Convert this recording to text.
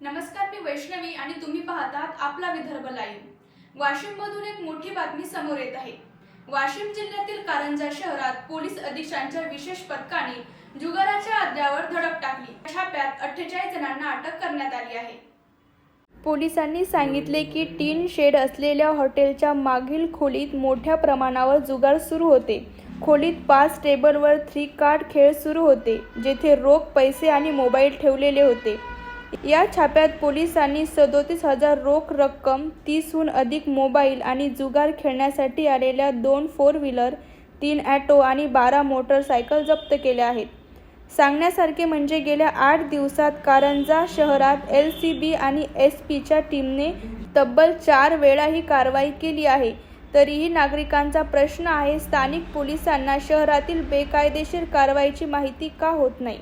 नमस्कार मी वैष्णवी आणि तुम्ही पाहतात आपला विदर्भ लाईव्ह. वाशिम मधून एक मोठी बातमी समोर येत आहे. वाशिम जिल्ह्यातील कारंजा शहरात पोलीस अधीक्षांच्या विशेष पथकाने जुगाराच्या अड्ड्यावर धडक टाकली. छाप्यात अठ्ठेचाळीस जणांना अटक करण्यात आली आहे. पोलिसांनी सांगितले की टीन शेड असलेल्या हॉटेलच्या मागील खोलीत मोठ्या प्रमाणावर जुगार सुरू होते. खोलीत पाच टेबलवर थ्री कार्ड खेळ सुरू होते जेथे रोख पैसे आणि मोबाईल ठेवलेले होते. या छाप्यात पोलिसांनी सदोतीस हजार रोख रक्कम तीसहून अधिक मोबाईल आणि जुगार खेळण्यासाठी आलेल्या दोन फोर व्हीलर तीन ॲटो आणि बारा मोटरसायकल जप्त केल्या आहेत. सांगण्यासारखे म्हणजे गेल्या आठ दिवसात कारंजा शहरात एल सी बी आणि एस पीच्या टीमने तब्बल चार वेळा ही कारवाई केली आहे. तरीही नागरिकांचा प्रश्न आहे स्थानिक पोलिसांना शहरातील बेकायदेशीर कारवाईची माहिती का होत नाही?